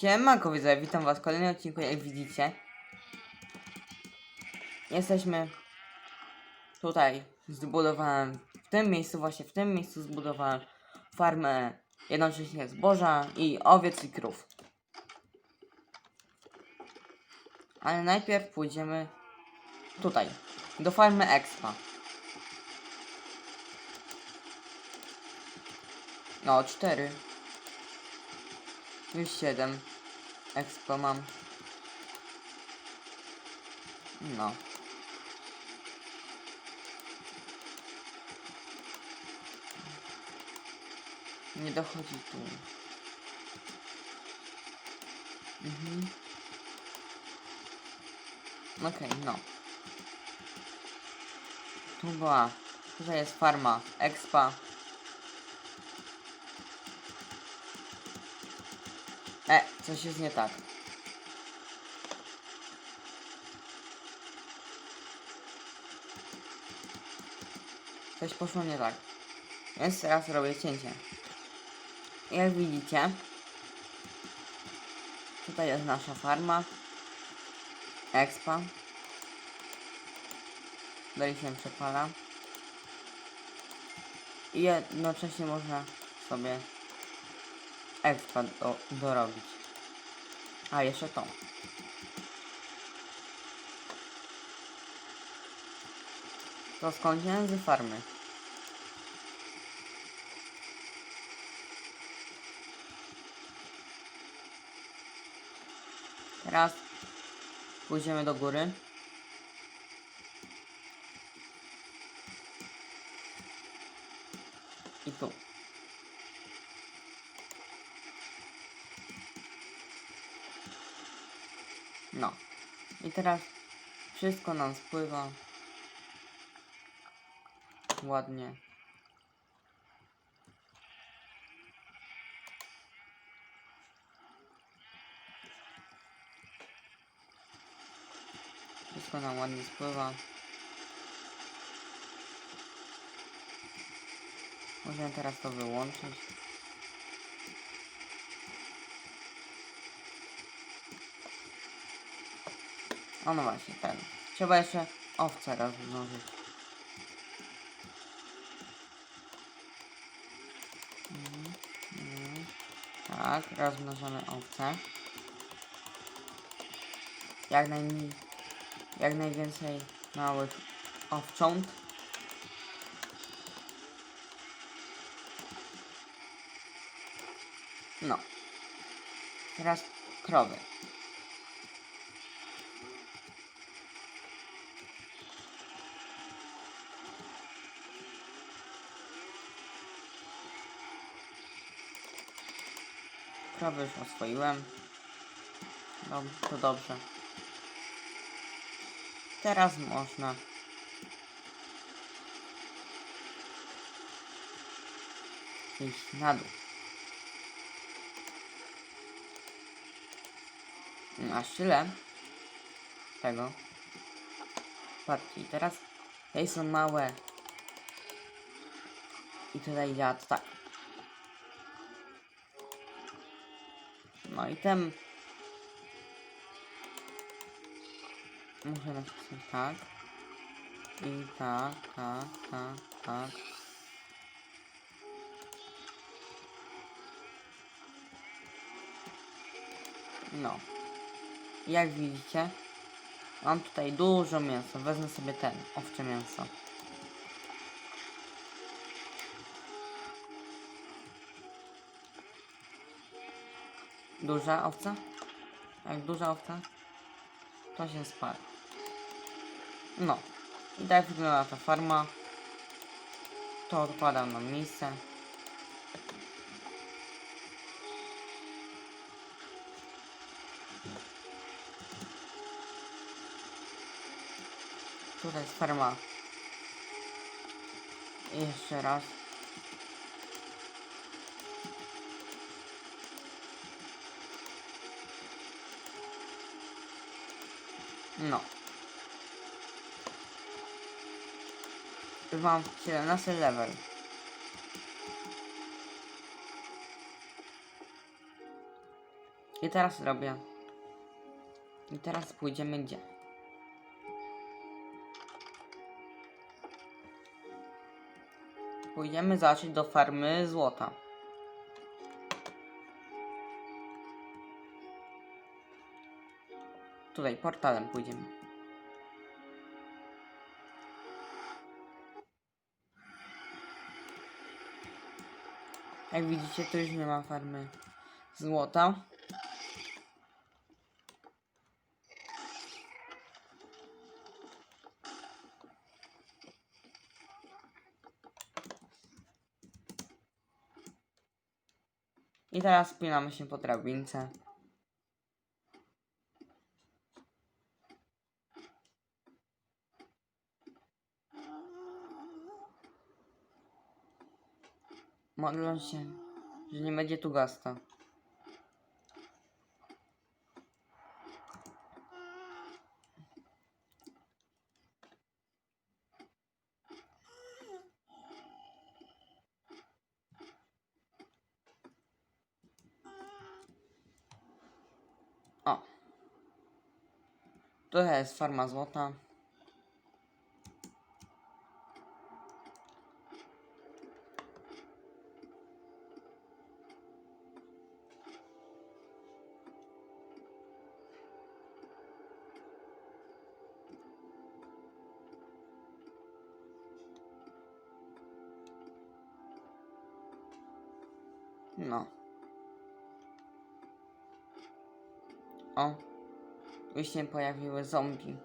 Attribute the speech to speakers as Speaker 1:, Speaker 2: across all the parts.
Speaker 1: Siemanko widzowie, witam was w kolejnym odcinku, jak widzicie. Jesteśmy tutaj, zbudowałem w tym miejscu, właśnie w tym miejscu zbudowałem farmę jednocześnie zboża i owiec i krów. Ale najpierw pójdziemy tutaj, do farmy Expa. No, cztery. Już 7. Expo mam. No. Nie dochodzi tu. Mhm. Okej, no. Tu była. Tutaj jest farma Expa. Coś jest nie tak. Coś poszło nie tak. Więc teraz robię cięcie. Jak widzicie, tutaj jest nasza farma. Expa. Dalej się przepala. I jednocześnie można sobie expa do, dorobić. A, jeszcze to. To skąd z farmy. Teraz pójdziemy do góry. I tu. No. I teraz wszystko nam spływa. Ładnie. Wszystko nam ładnie spływa. Możemy teraz to wyłączyć. O no właśnie, ten. Trzeba jeszcze owce rozmnożyć. Mhm, mhm. Tak, rozmnożamy owce. Jak najmniej, jak najwięcej małych owcząt. No. Teraz krowy. Krowy już oswoiłem. No, to dobrze. Teraz można iść na dół. Aż tyle tego. Patrzcie, teraz tutaj są małe. I tutaj działa tak. No i ten muszę nacisnąć tak. I tak, tak, tak, tak. No. Jak widzicie, mam tutaj dużo mięsa. Wezmę sobie ten, owcze mięso. Duża owca? Jak duża owca, to się spali. No. I tak wygląda ta farma. To odkładam na miejsce. Tutaj jest farma. I jeszcze raz. No. Mam 17 level. I teraz robię. I teraz pójdziemy gdzie? Pójdziemy zacząć do farmy złota. Tutaj portalem pójdziemy. Jak widzicie, tu już nie ma farmy złota. I teraz spinamy się po drabince. Modlę się, że nie będzie tu gasta. O. Tutaj jest farma złota. No. O. Już się pojawiły zombie.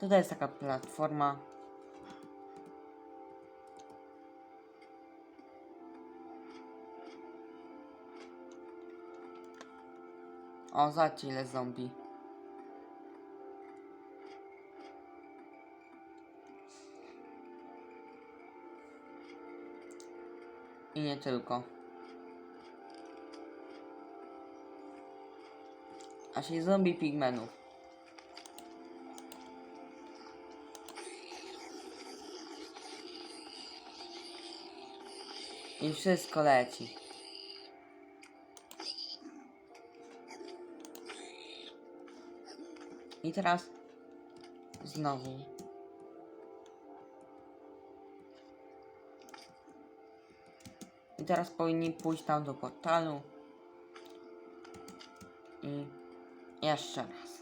Speaker 1: Tutaj jest taka platforma. O, zobaczcie ile zombie. I nie tylko. Aż i zombie pigmenów. I wszystko leci. I teraz znowu. Teraz powinni pójść tam do portalu. I jeszcze raz.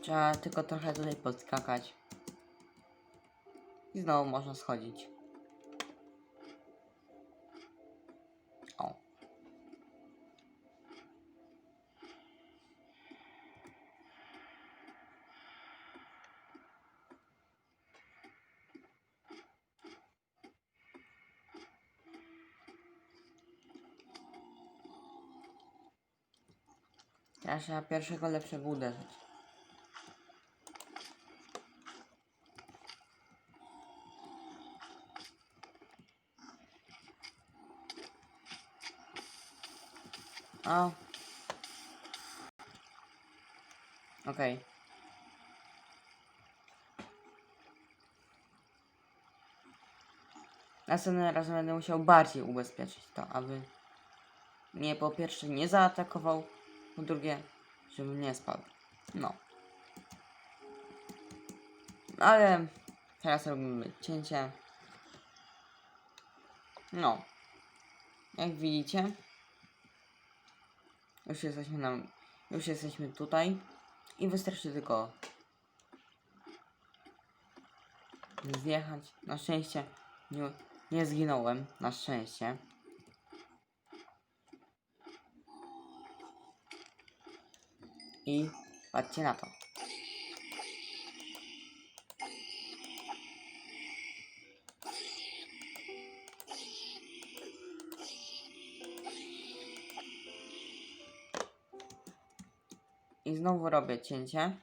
Speaker 1: Trzeba tylko trochę tutaj podskakać. I znowu można schodzić. O. Trzeba pierwszego lepszego uderzyć. O. Okej. Następnym razem będę musiał bardziej ubezpieczyć to, aby mnie po pierwsze nie zaatakował, po drugie, żeby nie spadł. No. Ale teraz robimy cięcie. No. Jak widzicie, już jesteśmy na, już jesteśmy tutaj i wystarczy tylko zjechać. Na szczęście nie, nie zginąłem, na szczęście. I patrzcie na to. Znowu robię cięcie.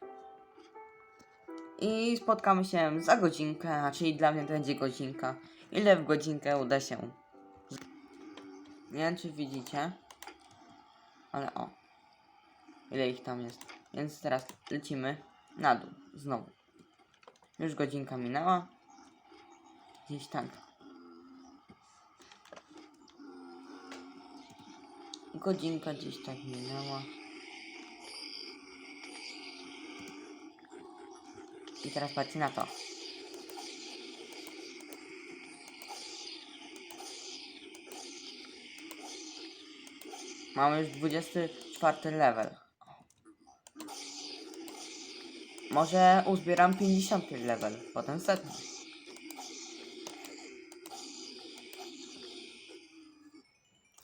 Speaker 1: I spotkamy się za godzinkę, czyli dla mnie to będzie godzinka. Ile w godzinkę uda się? Nie wiem czy widzicie. Ale o. Ile ich tam jest. Więc teraz lecimy na dół. Znowu. Już godzinka minęła. Gdzieś tak. Godzinka gdzieś tak minęła. I teraz patrzcie na to. Mamy już 24 level. Może uzbieram 50 level, potem setny.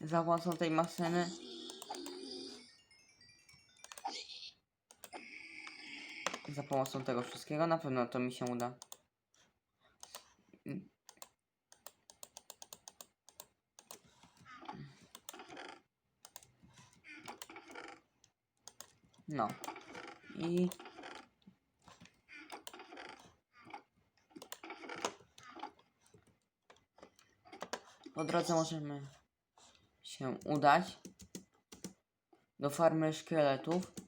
Speaker 1: Za pomocą tej maszyny. Za pomocą tego wszystkiego na pewno to mi się uda. No. I po drodze możemy się udać do farmy szkieletów.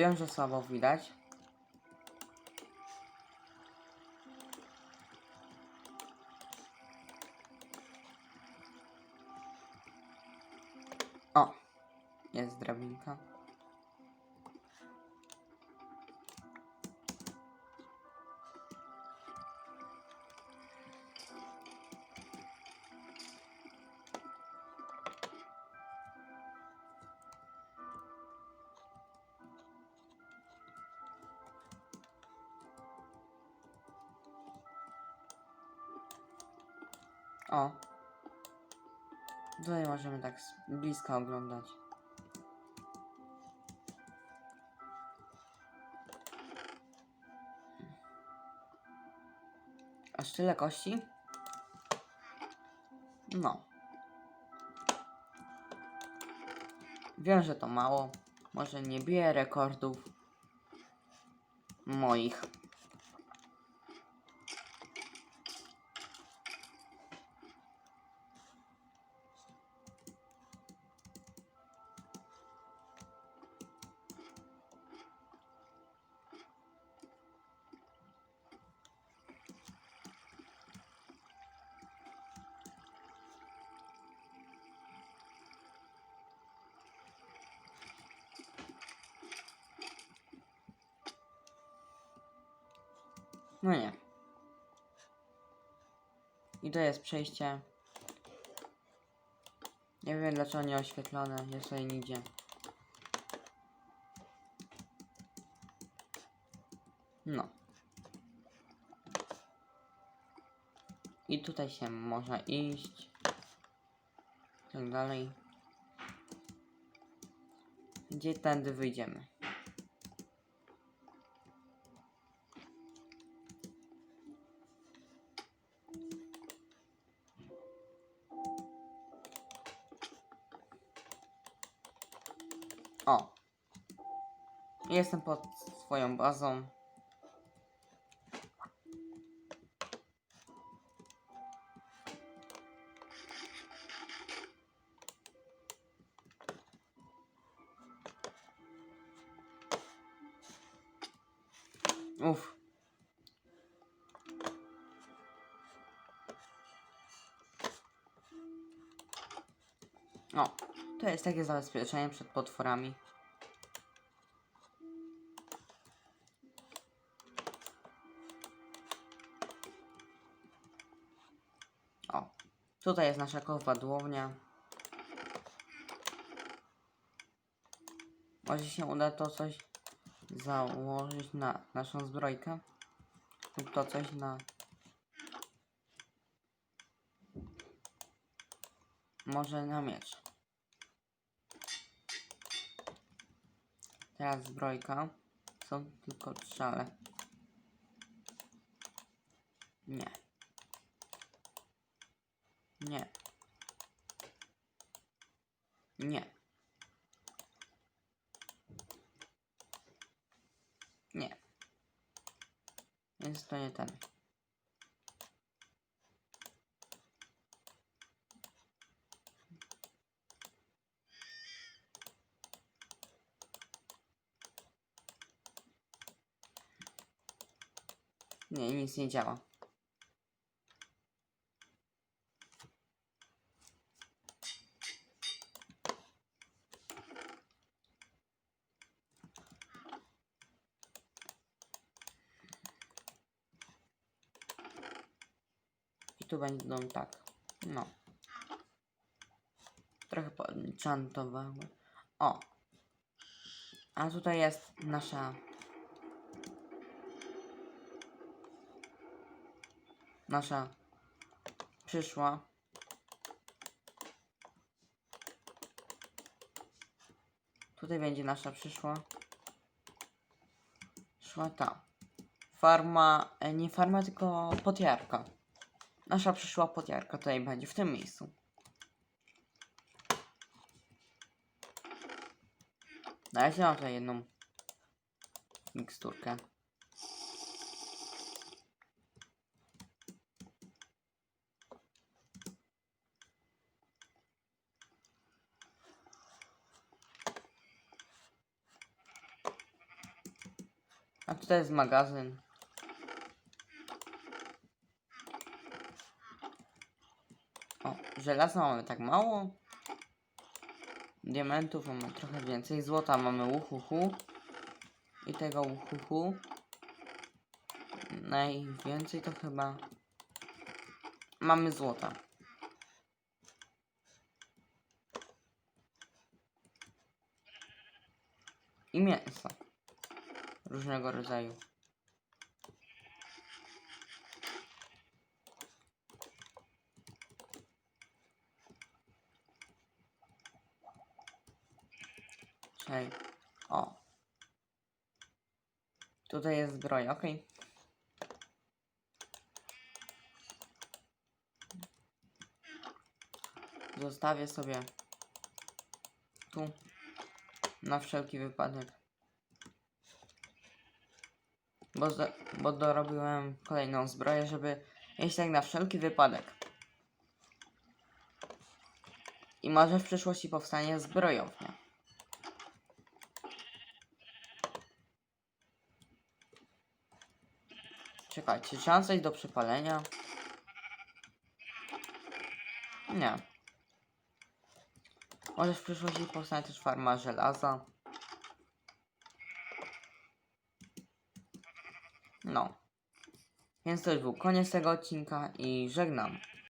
Speaker 1: Wiem, że słabo widać. O, jest drabinka. O. Tutaj możemy tak z bliska oglądać. Aż tyle kości? No. Wiem, że to mało. Może nie bije rekordów moich. No nie. I to jest przejście. Nie wiem dlaczego nie oświetlone, jest tutaj nigdzie. No. I tutaj się można iść. Tak dalej. Gdzie tędy wyjdziemy? Jestem pod swoją bazą. Uff. O, to jest takie zabezpieczenie przed potworami. Tutaj jest nasza kowadłownia. Może się uda to coś założyć na naszą zbrojkę. Lub to coś na... Może na miecz. Teraz zbrojka. Są tylko trzale. Nie. Nie. Nie. Nie. Więc to nie ten. Nie, nic nie działa. I tu będą tak. No. Trochę poenchantowały. O. A tutaj jest nasza nasza przyszła. Tutaj będzie nasza przyszła. Szła ta. Farma, e, nie farma, tylko podjarka. Nasza przyszła podjarka tutaj będzie, w tym miejscu. Na razie mam tutaj jedną miksturkę. A tutaj jest magazyn. O, żelaza mamy tak mało. Diamentów mamy trochę więcej. Złota mamy uhuhu. I tego uhuhu. Najwięcej to chyba... Mamy złota. I mięsa. Różnego rodzaju. Czekaj. O. Tutaj jest zbroja, ok. Zostawię sobie tu na wszelki wypadek. Bo, bo dorobiłem kolejną zbroję, żeby jeść tak na wszelki wypadek. I może w przyszłości powstanie zbrojownia. Czekajcie, czy mam coś do przypalenia? Nie. Może w przyszłości powstanie też farma żelaza. No. Więc to już był koniec tego odcinka i żegnam.